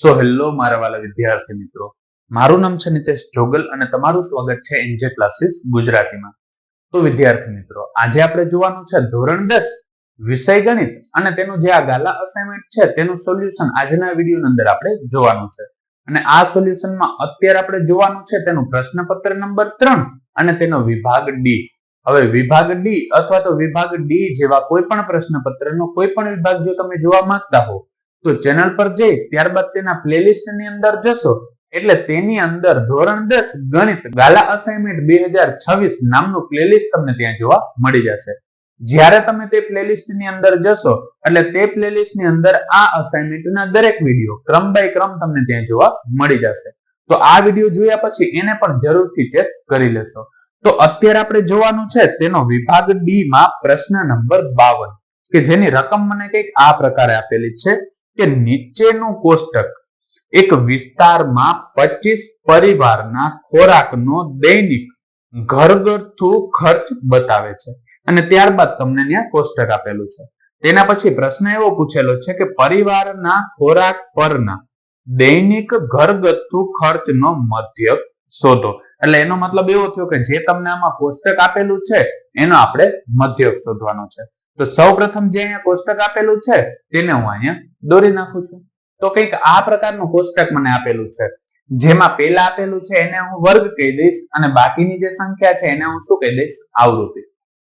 So hello મારા વાલા વિદ્યાર્થી મિત્રો. મારું નામ છે નિતેશ જોગલ અને તમારું સ્વાગત છે એનજે ક્લાસીસ ગુજરાતીમાં. તો વિદ્યાર્થી મિત્રો, આજે આપણે જોવાનું છે ધોરણ દસ, વિષય ગણિત અને તેનું જે આ ગાલા અસાઇનમેન્ટ છે તેનું સોલ્યુશન આજના વીડિયો અંદર આપણે જોવાનું છે. અને આ સોલ્યુશનમાં અત્યારે આપણે જોવાનું છે તેનું પ્રશ્નપત્ર નંબર ત્રણ અને તેનો વિભાગ ડી હવે વિભાગ ડી અથવા તો વિભાગ ડી જેવા કોઈ પણ પ્રશ્નપત્રનો કોઈ પણ વિભાગ જો તમે જોવા માંગતા હો તો ચેનલ પર જઈ, ત્યારબાદ તેના પ્લેલિસ્ટની અંદર જશો. એટલે તેની અંદર ધોરણ દસ ગણિત ગાલા અસાઇનમેન્ટ બે હજાર છવ્વીસ નામનું પ્લેલિસ્ટ તમને ત્યાં જોવા મળી જશે. જ્યારે તમે તે પ્લેલિસ્ટની અંદર જશો, એટલે તે પ્લેલિસ્ટની અંદર આ અસાઇનમેન્ટના દરેક વીડિયો ક્રમ બાય ક્રમ તમને ત્યાં જોવા મળી જશે. તો આ વીડિયો જોયા પછી એને પણ જરૂરથી ચેક કરી લેશો. તો અત્યારે આપણે જોવાનું છે તેનો વિભાગ ડી માં પ્રશ્ન નંબર બાવન, કે જેની રકમ મને કંઈક આ પ્રકારે આપેલી છે. કે નીચેનું કોષ્ટક એક વિસ્તારમાં પચીસ પરિવારના ખોરાકનો દૈનિક ઘરગથ્થુ ખર્ચ બતાવે છે. અને ત્યારબાદ તમને ત્યાં કોષ્ટક આપેલું છે. તેના પછી પ્રશ્ન એવો પૂછેલો છે કે પરિવારના ખોરાક પરના દૈનિક ઘરગથ્થુ ખર્ચનો મધ્યક શોધો. એટલે એનો મતલબ એવો થયો કે જે તમને આમાં કોષ્ટક આપેલું છે, એનો આપણે મધ્યક શોધવાનો છે. તો સૌ પ્રથમ જે અહીંયા કોષ્ટક આપેલું છે, તેને હું અહીંયા દોરી નાખું છું. તો કંઈક આ પ્રકારનું કોષ્ટક મને આપેલું છે. જેમાં પેલા આપેલું છે, એને હું વર્ગ કહી દઈશ અને બાકીની જે સંખ્યા છે, એને હું શું કહી દઈશ? આવૃત્તિ.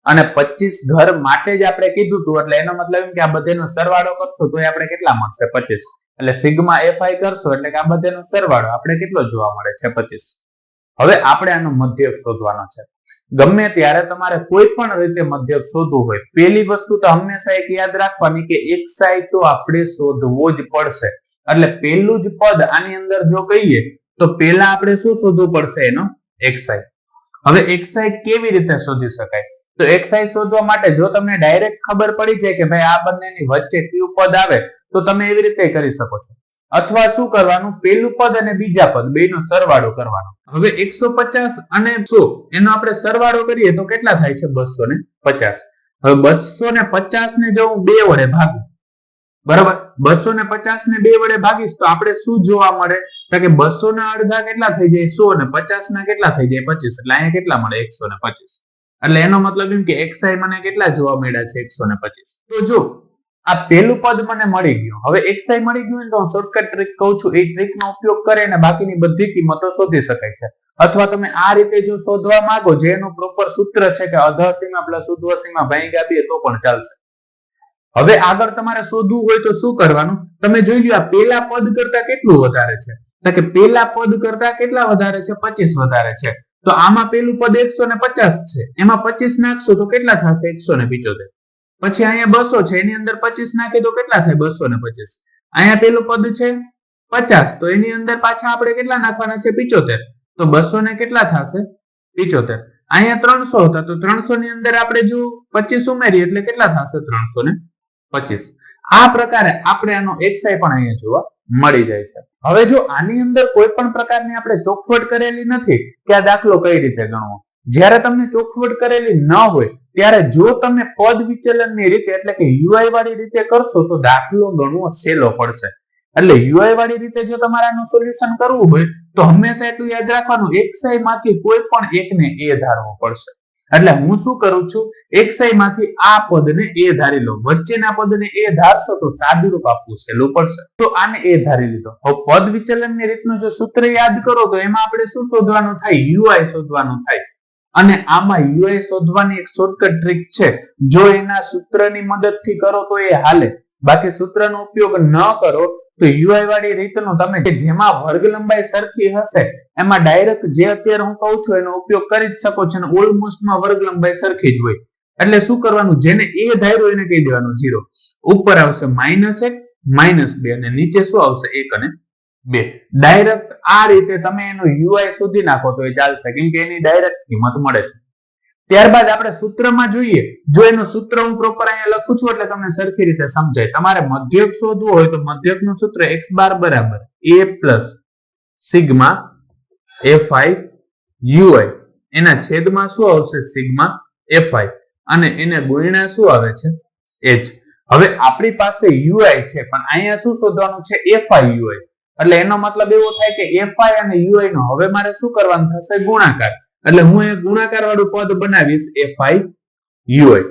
અને પચીસ ઘર માટે જ આપણે કીધું હતું એટલે એનો મતલબ એમ કે આ બધેનો સરવાળો કરશો તો આપણે કેટલા મળશે? પચીસ. એટલે સિગ્મા એફઆઈ કરશો એટલે કે આ બધેનો સરવાળો આપણે કેટલો જોવા મળે છે? પચીસ. હવે આપણે આનો મધ્યક શોધવાનો છે. ગમે ત્યારે તમારે કોઈ પણ રીતે મધ્યક શોધવું હોય પેલી વસ્તુ તો હંમેશા એક યાદ રાખવાની કે એક સાઈડ તો આપણે શોધવો જ પડશે. એટલે પેલું જ પદ આની અંદર જો કહીએ, તો પેલા આપણે શું શોધવું પડશે એનો? એક્સાઈ હવે એક્સાઈ કેવી રીતે શોધી શકાય? તો એક્સાઈ શોધવા માટે જો તમને ડાયરેક્ટ ખબર પડી જાય કે ભાઈ આ બંનેની વચ્ચે કયું પદ આવે, તો તમે એવી રીતે કરી શકો છો. અથવા શું કરવાનું? પેલું પદ અને બીજા પદ, બેનો સરવાળો કરવાનો. હવે એકસો પચાસ અને સો, એનો આપણે સરવાળો કરીએ તો કેટલા થાય છે? બસો ને પચાસ. હવે બસો ને જો હું બે વડે ભાગું, બરાબર? બસો ને પચાસ વડે ભાગીશ તો આપણે શું જોવા મળે? તો કે બસો ના અડધા કેટલા થઈ જાય? સો ને પચાસ ના કેટલા થઈ જાય? પચીસ. એટલે અહીંયા કેટલા મળે? એકસો ને પચીસ. એટલે એનો મતલબ એમ કે એક્સઆઈ મને કેટલા જોવા મળ્યા છે? એકસો ને પચીસ. તો જો આ પેલું પદ મને મળી ગયું. હવે એક્સઆઈ મળી ગયું તો શોર્ટકટ ટ્રીક કહું છું. એ ટ્રીક નો ઉપયોગ કરીને બાકીની બધી કિંમતો શોધી શકાય છે. અથવા તમે આ રીતે જો શોધવા માંગો જે એનું પ્રોપર સૂત્ર છે કે અધસીમા પ્લસ ઉધ્વસીમા ભાંગી આપીએ તો પણ ચાલશે. હવે આગળ તમારે શોધવું હોય તો શું કરવાનું? તમે જોઈ લો આ પેલા પદ કરતા કેટલું વધારે છે? તો કે પેલા પદ કરતા કેટલા વધારે છે? પચીસ વધારે છે. તો આમાં પેલું પદ એકસો ને પચાસ છે. એમાં પચીસ નાખશો તો કેટલા થશે? એકસો ને પિચોતેર. પછી અહીંયા બસો છે, એની અંદર પચીસ નાખી તો કેટલા થાય? બસો ને પચીસ. અહીંયા પેલું પદ છે પચાસ. તો એની અંદર પાછા આપણે કેટલા નાખવાના છે? પિચોતેર. તો બસો ને કેટલા થશે? પિચોતેર. અહીંયા ત્રણસો હતા, તો ત્રણસો ની અંદર આપણે જો પચીસ ઉમેરીએ, એટલે કેટલા થશે? ત્રણસો ને પચીસ. આ પ્રકારે આપણે આનો એક્સઆઈ પણ અહીંયા જોવા મળી જાય છે. હવે જો આની અંદર કોઈ પણ પ્રકારની આપણે ચોખવટ કરેલી નથી, કે આ દાખલો કઈ રીતે ગણવો? જ્યારે તમને ચોખવટ કરેલી ન હોય, ત્યારે જો તમે પદ વિચલનની રીતે એટલે કે યુઆઈ વાળી રીતે કરશો, તો દાખલો ગણવો સહેલો પડશે. એટલે યુઆઈ વાળી રીતે જો તમારે આનું સોલ્યુશન કરવું હોય, તો હંમેશા એટલું યાદ રાખવાનું એક્સઆઈ માંથી કોઈ પણ એકને એ ધારવો પડશે. એટલે હું શું કરું છું? એક્સઆઈ માંથી આ પદને એ ધારી લો. વચ્ચેના પદને એ ધારશો, તો સાદુરૂપ આપવું સહેલું પડશે. તો આને એ ધારી લીધો. હવે પદ વિચલનની રીતનું જો સૂત્ર યાદ કરો, તો એમાં આપણે શું શોધવાનું થાય? યુઆઈ શોધવાનું થાય. અને આમાં યુએ શોધવાની એક શોર્ટકટ ટ્રીક છે. જો એના સૂત્રની મદદથી કરો તો એ હાલે. બાકી સૂત્રનો ઉપયોગ ન કરો તો યુઆઈ વાળી રીતનો તમે જેમાં વર્ગ લંબાઈ સરખી હશે, એમાં ડાયરેક્ટ જે અત્યારે હું કહું છું એનો ઉપયોગ કરી જ શકો છો અને ઓલમોસ્ટમાં વર્ગ લંબાઈ સરખી જ હોય. એટલે શું કરવાનું? જેને એ ધાર્યું એને કહી દેવાનું જીરો ઉપર આવશે માઇનસ એક માઇનસ બે અને નીચે શું આવશે? એક અને બે. ડાયરેક્ટ આ રીતે તમે એનું યુઆઈ શોધી નાખો તો એ ચાલશે. કેમ કે એની ડાયરેક્ટ કિંમત મળે છે. ત્યારબાદ આપણે સૂત્રમાં જોઈએ. જો એનું સૂત્ર હું પ્રોપર અહીંયા લખું છું એટલે તમને સરખી રીતે સમજાય. તમારે મધ્યક શોધવું હોય તો મધ્યકનું સૂત્ર એક્સ બાર બરાબર એ plus sigma F I U I એના છેદમાં શું આવશે? સિગ્મા એફઆઈ અને એને ગુણ્યા શું આવે છે? એચ હવે આપણી પાસે યુઆઈ છે, પણ અહીંયા શું શોધવાનું છે? F I ui. એટલે એનો મતલબ એવો થાય કે એફઆઈ અને યુઆઈ નો હવે મારે શું કરવાનું થશે? ગુણાકાર. એટલે હું એ ગુણાકાર વાળું પદ બનાવીશ એફઆઈ યુઆઈ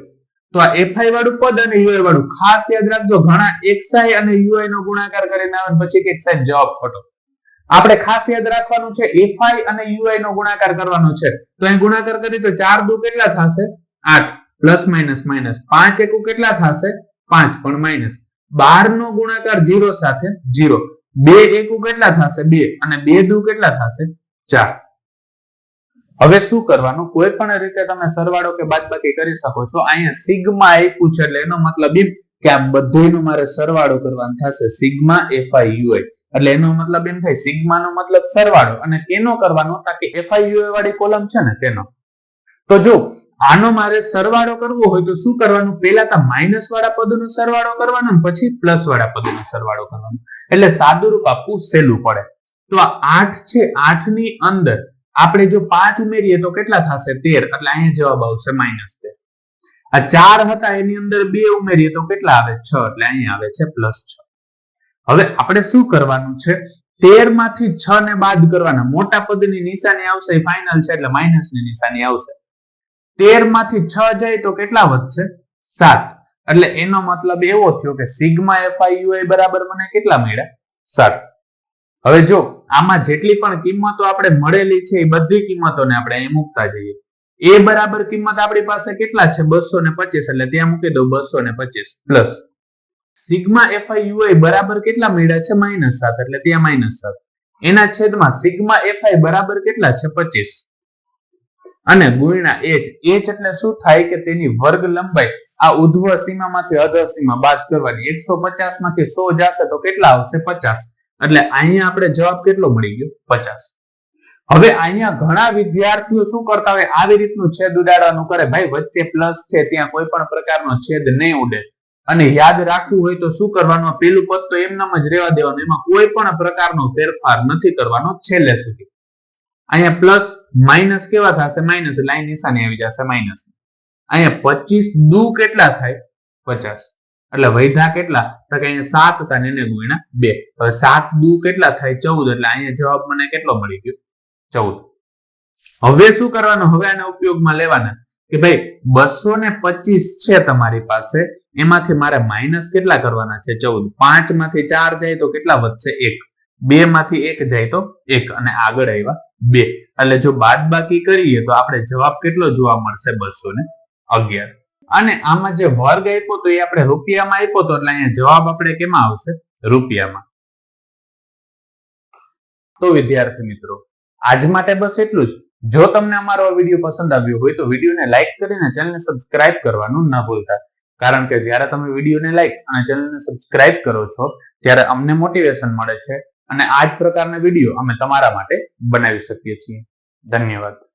તો આ એફઆઈ વાળું પદ અને યુઆઈ વાળું, ખાસ યાદ રાખજો, ઘણા એક્સઆઈ અને યુઆઈ નો ગુણાકાર કરીને આવે પછી કે એક્સઆઈ જવાબ ખોટો. આપણે ખાસ યાદ રાખવાનું છે એફઆઈ અને યુઆઈ નો ગુણાકાર કરવાનો છે. તો અહીં ગુણાકાર કરી તો ચાર દુ કેટલા થશે? આઠ. પ્લસ માઇનસ માઇનસ પાંચ એકુ કેટલા થશે? પાંચ પણ માઇનસ. બાર નો ગુણાકાર જીરો સાથે જીરો બે એકુ કેટલા થશે? બે. અને બે દુ કેટલા થશે? ચાર. હવે શું કરવાનું? કોઈ પણ રીતે તમે સરવાળો કે બાદબાકી કરી શકો છો. અહીંયા સિગ્મા આપ્યું છે એટલે એનો મતલબ એમ કે આ બધુંયનો મારે સરવાળો કરવાનો થશે. સિગ્મા એફઆઈ યુઆઈ એટલે એનો મતલબ એમ થાય સિગ્મા નો મતલબ સરવાળો. અને એનો કરવાનો? તાકે એફઆઈ યુઆઈ વાળી કોલમ છે ને, તેનો. તો જો આનો મારે સરવાળો કરવો હોય તો શું કરવાનું? પહેલા તો માઇનસ વાળા પદનો સરવાળો કરવાનો પછી પ્લસ વાળા પદનો સરવાળો કરવાનો. એટલે સાદુરૂપ આપવું સહેલું પડે. તો આ આઠ છે આઠની અંદર આપણે જો પાંચ ઉમેરીએ તો કેટલા થશે? તેર. એટલે અહીંયા જવાબ આવશે માઇનસ તેર. આ ચાર હતા, એની અંદર બે ઉમેરીએ તો કેટલા આવે? છ. એટલે અહીંયા આવે છે પ્લસ છ. હવે આપણે શું કરવાનું છે? તેરમાંથી છ ને બાદ કરવાના. મોટા પદની નિશાની આવશે ફાઇનલ છે, એટલે માઇનસની નિશાની આવશે. તેરમાંથી છ જાય તો કેટલા વધશે? સાત. એટલે એનો મતલબ એવો થયો કે સિગ્મા એફઆઈ બરાબર મને કેટલા મળ્યા? સાત. હવે જો આમાં જેટલી પણ કિંમતો આપણે મળેલી છે એ બધી કિંમતોને આપણે અહીં મૂકતા જઈએ. એ બરાબર કિંમત આપણી પાસે કેટલા છે? બસો ને પચીસ. એટલે ત્યાં મૂકી દો બસો ને પચીસ પ્લસ. સિગ્મા એફઆઈયુઆઈ બરાબર કેટલા મળ્યા છે? માઇનસ સાત. એટલે ત્યાં માઇનસ સાત. એના છેદમાં સિગ્મા એફઆઈ બરાબર કેટલા છે? પચીસ. અને ગુણ્યા એચ એચ એટલે શું થાય કે તેની વર્ગ લંબાઈ આ ઉધ્વ સીમામાંથી અધ સીમા બાદ કરવાની. એકસો પચાસમાંથી સો જશે તો કેટલા આવશે? પચાસ. એટલે અહીંયા આપણે જવાબ કેટલો મળી ગયો? પચાસ. હવે અહીંયા ઘણા વિદ્યાર્થીઓ શું કરતા હોય? આવી રીતનું છેદ ઉડાડવાનું કરે. ભાઈ, વચ્ચે પ્લસ છે, ત્યાં કોઈ પણ પ્રકારનો છેદ નહીં ઉડે. અને યાદ રાખવું હોય તો શું કરવાનું? પેલું પદ તો એમનામ જ રહેવા દેવાનું. એમાં કોઈ પણ પ્રકારનો ફેરફાર નથી કરવાનો છેલ્લે સુધી. અહીંયા પ્લસ માઇનસ કેવા થશે? માઇનસ લાઈન નિશાની આવી જશે માઇનસ અહીંયા પચીસ દુ કેટલા થાય? પચાસ. એટલે વૈધા કેટલા? તો કે અહીંયા સાત હતા એને ગુણ્યા બે. હવે સાત દુ કેટલા થાય? ચૌદ. એટલે અહીંયા જવાબ મને કેટલો મળી ગયો? ચૌદ. હવે શું કરવાનું? હવે આને ઉપયોગમાં લેવાના. કે ભાઈ, બસો ને પચીસ છે તમારી પાસે. એમાંથી મારે માઇનસ કેટલા કરવાના છે? ચૌદ. પાંચમાંથી ચાર જાય તો કેટલા વધશે? એક. બે માંથી એક જાય તો એક અને આગળ આવ્યા બે. એટલે જો બાદ બાકી કરીએ તો આપણે જવાબ કેટલો જોવા મળશે? બસો ને અગિયાર. અને આમાં જે વર્ગ આપ્યો તો એ આપણે રૂપિયામાં આપ્યો તો એટલે અહીંયા જવાબ આપણે કેમાં આવશે? રૂપિયામાં. તો વિદ્યાર્થી મિત્રો, આજ માટે બસ એટલું જ. જો તમને અમારો વીડિયો પસંદ આવ્યો હોય તો વિડીયોને લાઇક કરીને ચેનલને સબસ્ક્રાઇબ કરવાનું ન ભૂલતા. કારણ કે જ્યારે તમે વિડીયોને લાઇક અને ચેનલને સબસ્ક્રાઇબ કરો છો, ત્યારે અમને મોટિવેશન મળે છે. અને આ જ પ્રકારના વીડિયો અમે તમારા માટે બનાવી શકીએ છીએ. ધન્યવાદ.